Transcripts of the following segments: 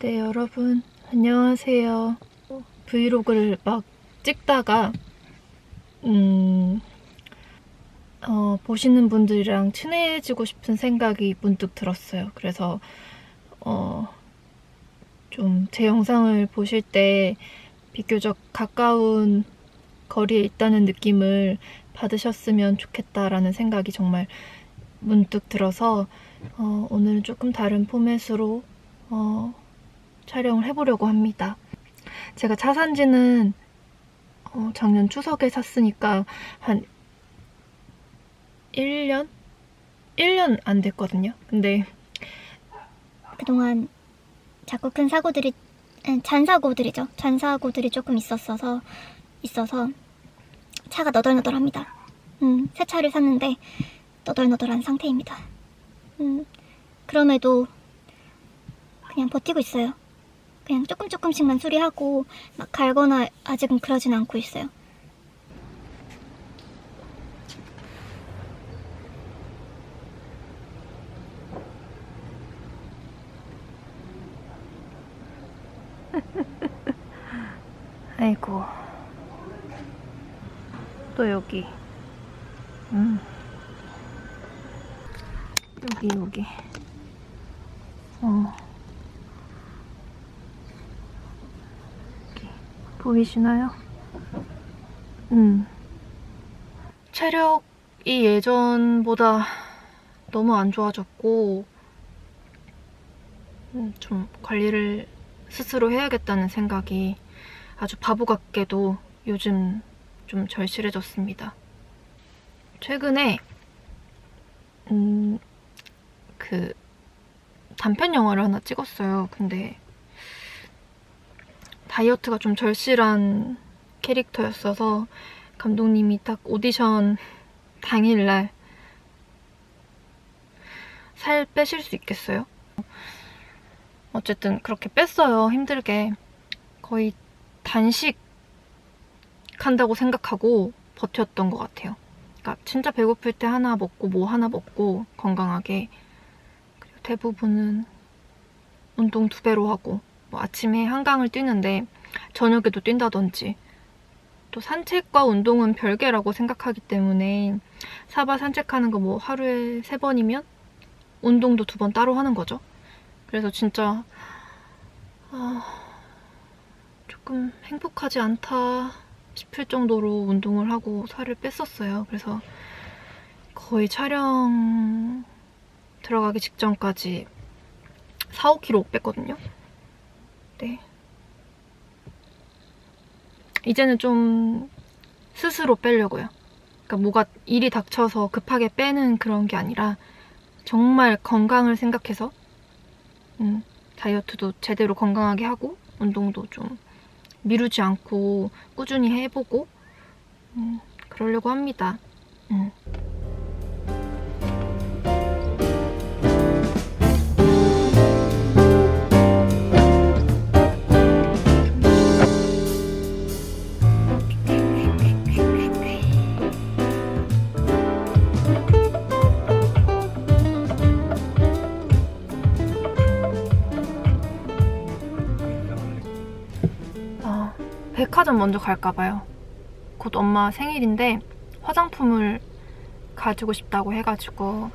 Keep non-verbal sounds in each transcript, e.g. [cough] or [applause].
네, 여러분, 안녕하세요. 브이로그를 막 찍다가, 음, 어, 보시는 분들이랑 친해지고 싶은 생각이 문득 들었어요. 그래서, 어, 좀 제 영상을 보실 때 비교적 가까운 거리에 있다는 느낌을 받으셨으면 좋겠다라는 생각이 정말 문득 들어서, 어, 오늘은 조금 다른 포맷으로, 어, 촬영을 해보려고 합니다. 제가 차 산지는 어, 작년 추석에 샀으니까 한 1년? 1년 안 됐거든요. 근데 그동안 자꾸 큰 사고들이 음, 잔사고들이죠. 잔사고들이 조금 있었어서 있어서 차가 너덜너덜합니다. 음, 새 차를 샀는데 너덜너덜한 상태입니다. 음, 그럼에도 그냥 버티고 있어요. 그냥 조금 조금씩만 수리하고 막 갈거나 아직은 그러진 않고 있어요. [laughs] 아이고. 또 여기. 음. 여기 여기 어 여기 보이시나요? 음 체력이 예전보다 너무 안 좋아졌고 음, 좀 관리를 스스로 해야겠다는 생각이 아주 바보 같게도 요즘 좀 절실해졌습니다. 최근에 음, 그 단편 영화를 하나 찍었어요. 근데 다이어트가 좀 절실한 캐릭터였어서 감독님이 딱 오디션 [laughs] 당일날 살 빼실 수 있겠어요? 어쨌든 그렇게 뺐어요. 힘들게. 거의 단식 한다고 생각하고 버텼던 것 같아요. 그러니까 진짜 배고플 때 하나 먹고 뭐 하나 먹고 건강하게 그리고 대부분은 운동 두 배로 하고 뭐 아침에 한강을 뛰는데 저녁에도 뛴다든지 또 산책과 운동은 별개라고 생각하기 때문에 사바 산책하는 거 뭐 하루에 세 번이면 운동도 두 번 따로 하는 거죠. 그래서 진짜 아, 조금 행복하지 않다 싶을 정도로 운동을 하고 살을 뺐었어요. 그래서 거의 촬영 들어가기 직전까지 4, 5kg 뺐거든요. 이제는 좀 스스로 빼려고요. 그러니까 뭐가 일이 닥쳐서 급하게 빼는 그런 게 아니라 정말 건강을 생각해서 음, 다이어트도 제대로 건강하게 하고 운동도 좀 미루지 않고 꾸준히 해보고 음, 그러려고 합니다. 음. 백화점 먼저 갈까봐요. 곧 엄마 생일인데 화장품을 가지고 싶다고 해가지고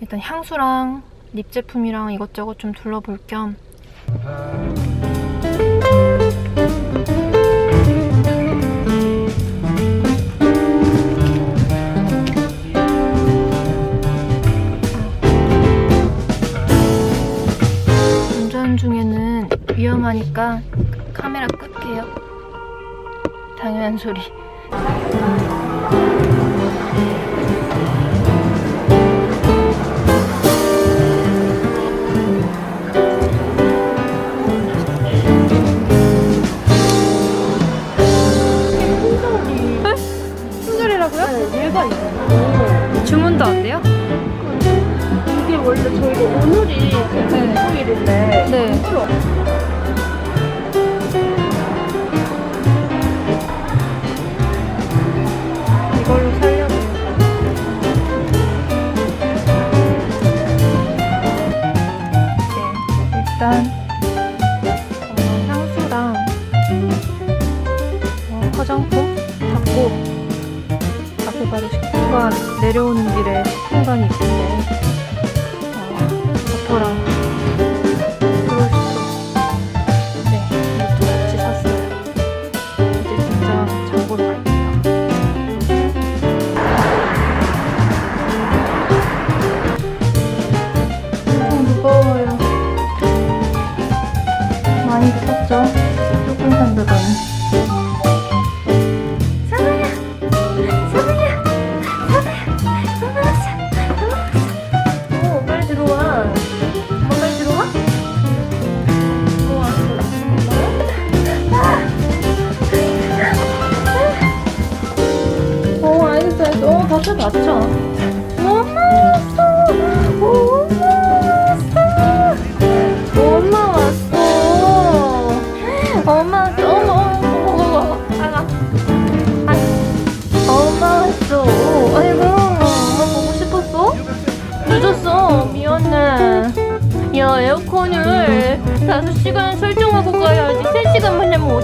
일단 향수랑 립 제품이랑 이것저것 좀 둘러볼 겸 운전 중에는 위험하니까 카메라 끌게요. 당연한 소리. 화장품 잡고 앞에 바로 식품관 내려오는 길에 식품관이 있는데 어, 버터랑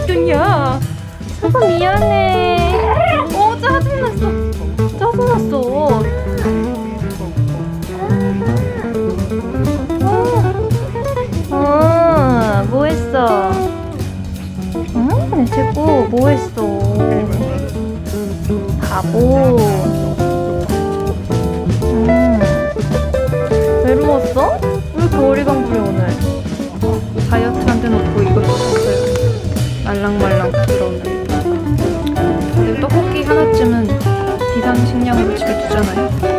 3시간만 하면 어떠냐? 아빠 미안해. 어, 짜증났어. 짜증났어. 아, 뭐 했어? 응, 제고 뭐 했어? 바보. 음. 외로웠어? 왜 이렇게 어리광 부려 오늘? 다이어트한테 놓고 이거 줬어요. 말랑말랑 부드러운 떡볶이 하나쯤은 비상식량으로 집에 두잖아요.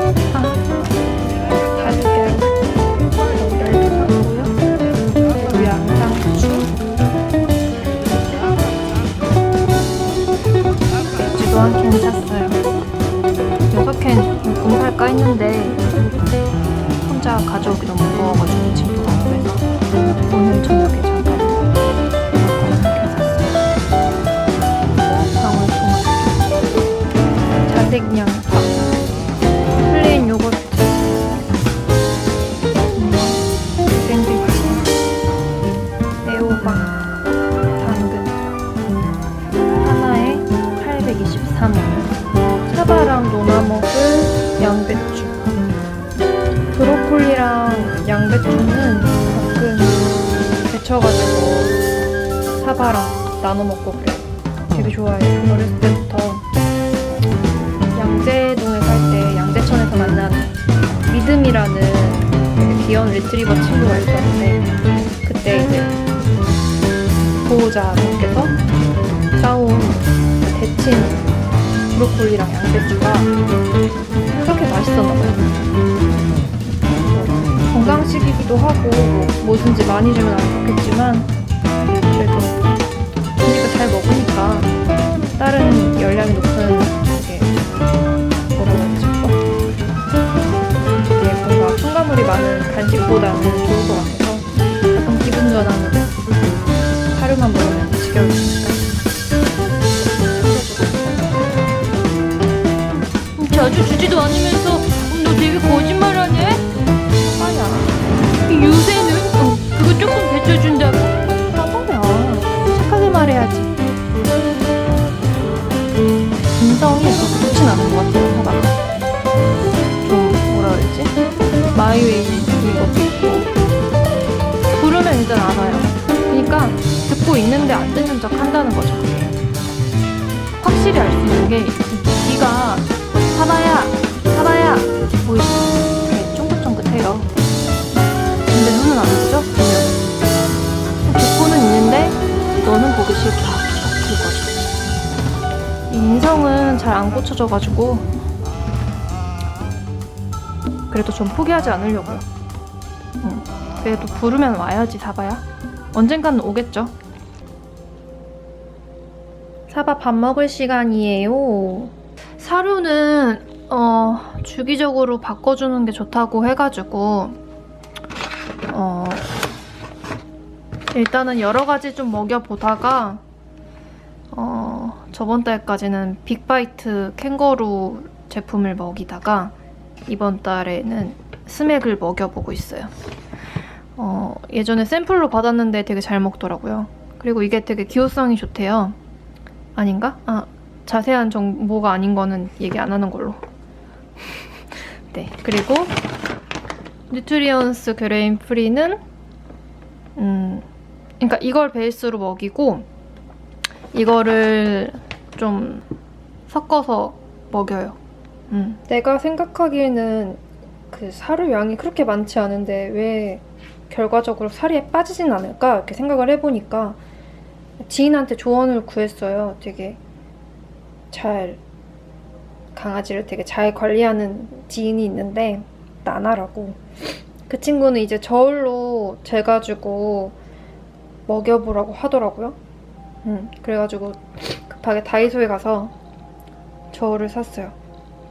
리트리버 친구가 있었는데 그때 이제 보호자분께서 싸온 그 데친 브로콜리랑 양배추가 그렇게 맛있었나 봐요. 건강식이기도 하고 뭐든지 많이 주면 안 좋겠지만 그래도 우리가 잘 먹으니까 다른 열량이 높은 되게 첨가물이 많은 간식보다는 좋을 것 같아서 가끔 기분 전환으로 하루만 먹으면 지겨우니까 자주 주지도 않으면서 너 되게 거짓말하네? 아야 요새는 어, 그거 조금 데쳐준다고? 바보야 착하게 말해야지. 인성이 그렇게 좋진 않은 것 같아 듣고 있는데 안 듣는 척 한다는 거죠. 확실히 알 수 있는 게 귀가 사바야 사바야. 보이죠 되게 쫑긋쫑긋해요. 근데 눈은 안 보죠? 보면 듣고는 있는데 너는 보기 싫다 그거죠 이 인성은 잘 안 고쳐져가지고 그래도 좀 포기하지 않으려고요. 응. 그래도 부르면 와야지 사바야. 언젠가는 오겠죠 사바 밥 먹을 시간이에요 사료는 어, 주기적으로 바꿔주는 게 좋다고 해가지고 어, 일단은 여러 가지 좀 먹여보다가 어, 저번 달까지는 빅바이트 캥거루 제품을 먹이다가 이번 달에는 스맥을 먹여보고 있어요. 어, 예전에 샘플로 받았는데 되게 잘 먹더라고요. 그리고 이게 되게 기호성이 좋대요. 아닌가? 아, 자세한 정보가 아닌 거는 얘기 안 하는 걸로. [laughs] 네. 그리고 뉴트리언스 그레인 프리는 음, 그러니까 이걸 베이스로 먹이고 이거를 좀 섞어서 먹여요. 음. 내가 생각하기에는 그 사료 양이 그렇게 많지 않은데 왜 결과적으로 살이 빠지진 않을까 이렇게 생각을 해보니까 지인한테 조언을 구했어요. 되게 잘 강아지를 되게 잘 관리하는 지인이 있는데 나나라고 그 친구는 이제 저울로 재가지고 먹여보라고 하더라고요. 음, 그래가지고 급하게 다이소에 가서 저울을 샀어요.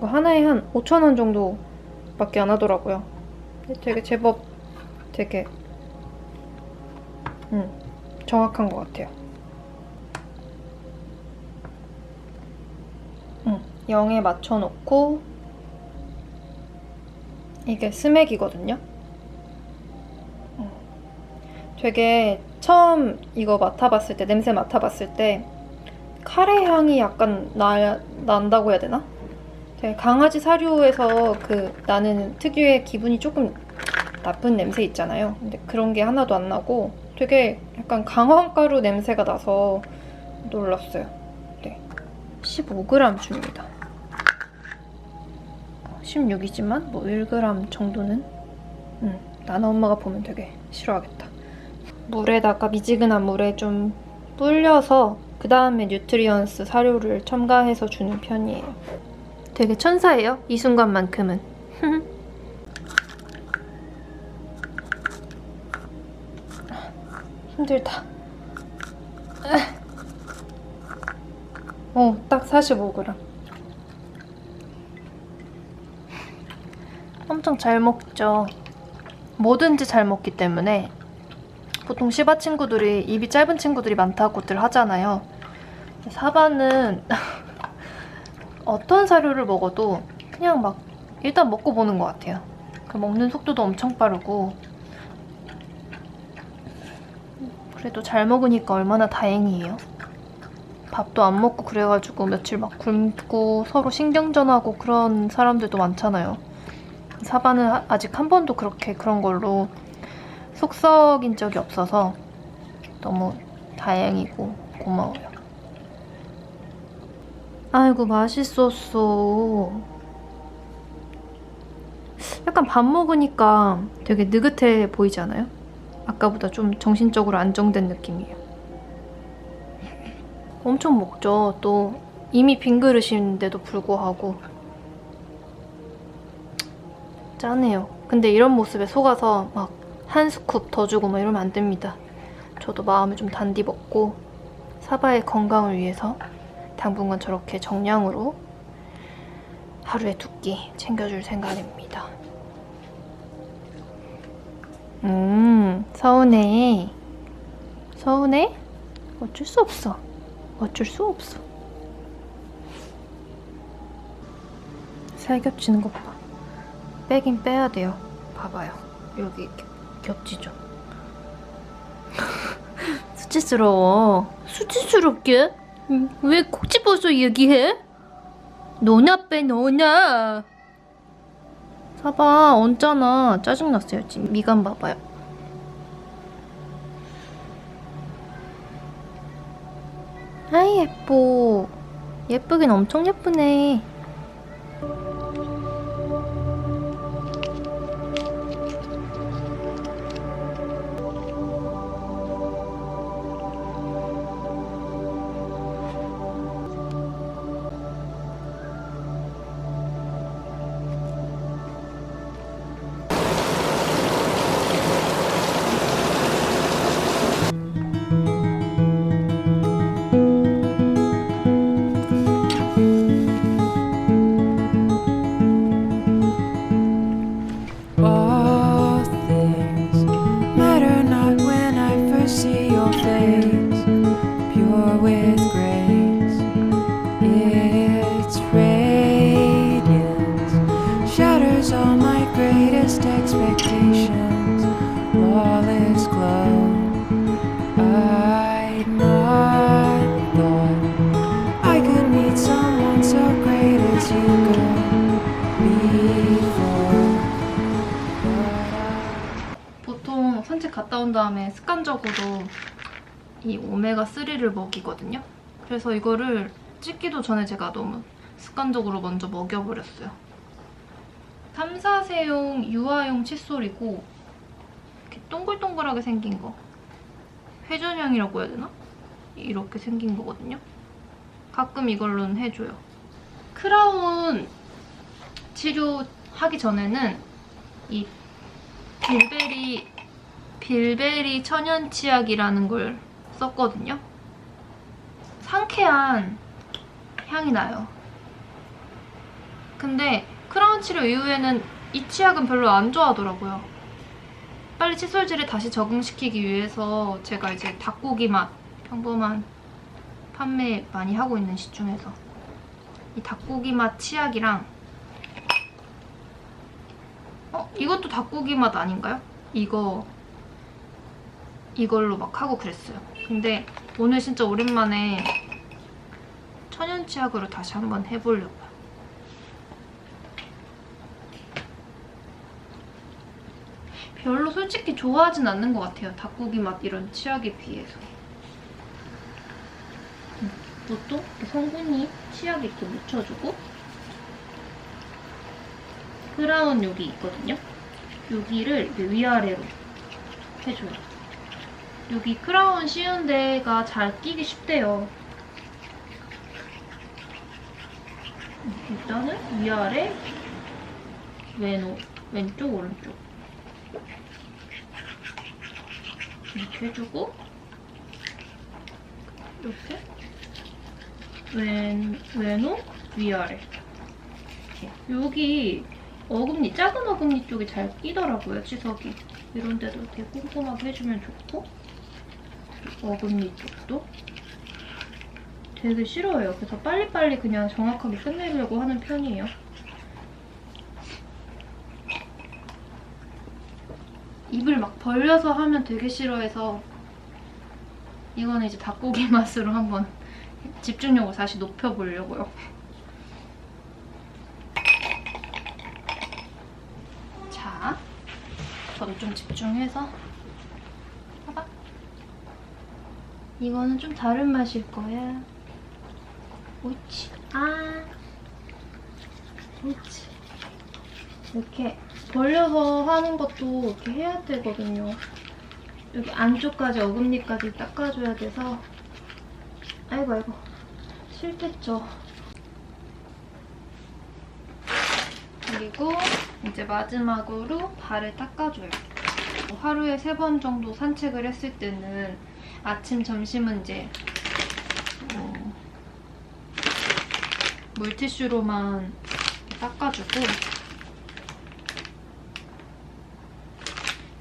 하나에 한 5천 원 정도밖에 안 하더라고요. 되게 제법 되게 음, 정확한 것 같아요. 음, 0에 맞춰놓고 이게 스맥이거든요. 음, 되게 처음 이거 맡아봤을 때 냄새 맡아봤을 때 카레 향이 약간 나, 난다고 해야 되나? 되게 강아지 사료에서 그 나는 특유의 기분이 조금 나쁜 냄새 있잖아요. 근데 그런 게 하나도 안 나고 되게 약간 강황가루 냄새가 나서 놀랐어요. 네. 15g 줍니다. 16이지만 뭐 1g 정도는 음, 나나 엄마가 보면 되게 싫어하겠다. 물에다가 미지근한 물에 좀 불려서 그 다음에 뉴트리언스 사료를 첨가해서 주는 편이에요. 되게 천사예요. 이 순간만큼은. [laughs] 힘들다. [laughs] 어, 딱 45g. 엄청 잘 먹죠. 뭐든지 잘 먹기 때문에 보통 시바 친구들이 입이 짧은 친구들이 많다고들 하잖아요. 사바는 [laughs] 어떤 사료를 먹어도 그냥 막 일단 먹고 보는 것 같아요. 그 먹는 속도도 엄청 빠르고 그래도 잘 먹으니까 얼마나 다행이에요. 밥도 안 먹고 그래가지고 며칠 막 굶고 서로 신경전하고 그런 사람들도 많잖아요. 사바는 아- 아직 한 번도 그렇게 그런 걸로 속 썩인 적이 없어서 너무 다행이고 고마워요. 아이고 맛있었어. 약간 밥 먹으니까 되게 느긋해 보이지 않아요? 아까보다 좀 정신적으로 안정된 느낌이에요. 엄청 먹죠. 또 이미 빈 그릇인데도 불구하고 짠해요. 근데 이런 모습에 속아서 막 한 스쿱 더 주고 막 이러면 안 됩니다. 저도 마음을 좀 단디 먹고 사바의 건강을 위해서 당분간 저렇게 정량으로 하루에 두 끼 챙겨줄 생각입니다. 음, 서운해. 서운해? 어쩔 수 없어. 어쩔 수 없어. 살 겹치는 것 봐. 빼긴 빼야 돼요. 봐봐요. 여기 겹치죠. [laughs] 수치스러워. 수치스럽게? 음, 왜콕 집어서 얘기해? 너나 빼, 너나. 사봐, 얹잖아. 짜증났어요, 지금. 미간 봐봐요. 아이, 예뻐. 예쁘긴 엄청 예쁘네. 습관적으로 이 오메가3를 먹이거든요. 그래서 이거를 찍기도 전에 제가 너무 습관적으로 먼저 먹여버렸어요. 3, 4세용 유아용 칫솔이고 이렇게 동글동글하게 생긴 거. 회전형이라고 해야 되나? 이렇게 생긴 거거든요. 가끔 이걸로는 해줘요. 크라운 치료하기 전에는 이 빌베리 빌베리 천연 치약이라는 걸 썼거든요. 상쾌한 향이 나요. 근데 크라운 치료 이후에는 이 치약은 별로 안 좋아하더라고요. 빨리 칫솔질을 다시 적응시키기 위해서 제가 이제 닭고기 맛 평범한 판매 많이 하고 있는 시중에서 이 닭고기 맛 치약이랑 어? 이것도 닭고기 맛 아닌가요? 이거 이걸로 막 하고 그랬어요. 근데 오늘 진짜 오랜만에 천연 치약으로 다시 한번 해보려고요. 별로 솔직히 좋아하진 않는 것 같아요. 닭고기 맛 이런 치약에 비해서. 음, 이것도 이렇게 성분이 치약에 이렇게 묻혀주고 크라운 여기 있거든요. 여기를 위아래로 해줘요. 여기 크라운 씌운 데가 잘 끼기 쉽대요. 일단은 위아래, 왼오, 왼쪽, 오른쪽. 이렇게 해주고, 이렇게. 왼, 왼오, 위아래. 이렇게. 여기 어금니, 작은 어금니 쪽이 잘 끼더라고요, 치석이. 이런 데도 되게 꼼꼼하게 해주면 좋고, 어금니 쪽도 되게 싫어해요. 그래서 빨리빨리 그냥 정확하게 끝내려고 하는 편이에요. 입을 막 벌려서 하면 되게 싫어해서 이거는 이제 닭고기 [laughs] 맛으로 한번 집중력을 다시 높여보려고요. 자, 저도 좀 집중해서 봐봐. 이거는 좀 다른 맛일 거야. 옳지. 아. 옳지. 이렇게 벌려서 하는 것도 이렇게 해야 되거든요. 여기 안쪽까지 어금니까지 닦아줘야 돼서 아이고 아이고 싫겠죠. 그리고 이제 마지막으로 발을 닦아줘요. 하루에 세 번 정도 산책을 했을 때는 아침, 점심은 이제 어, 물티슈로만 닦아주고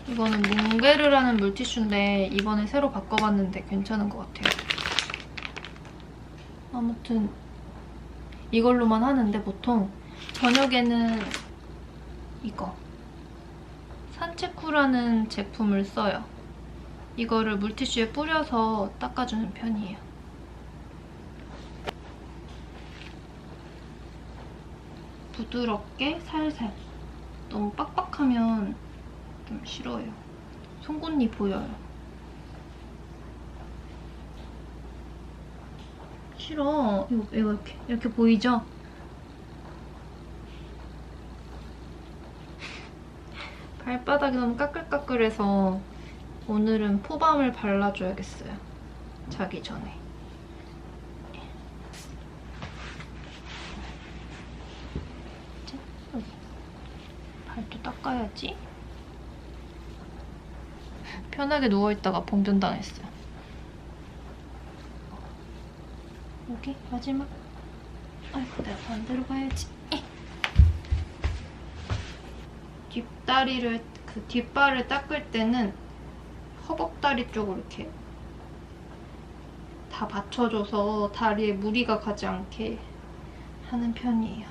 이거는 뭉게르라는 물티슈인데 이번에 새로 바꿔봤는데 괜찮은 것 같아요. 아무튼 이걸로만 하는데 보통 저녁에는 이거 산책후라는 제품을 써요. 이거를 물티슈에 뿌려서 닦아주는 편이에요. 부드럽게 살살. 너무 빡빡하면 좀 싫어요. 송곳니 보여요. 싫어. 이거, 이거 이렇게, 이렇게 보이죠? 발바닥이 너무 까끌까끌해서 오늘은 포밤을 발라줘야겠어요. 자기 전에. 발도 닦아야지. 편하게 누워있다가 봉전당했어요. 여기 마지막. 아이고 내가 반대로 가야지. 뒷다리를 그 뒷발을 닦을 때는 허벅다리 쪽으로 이렇게 다 받쳐줘서 다리에 무리가 가지 않게 하는 편이에요.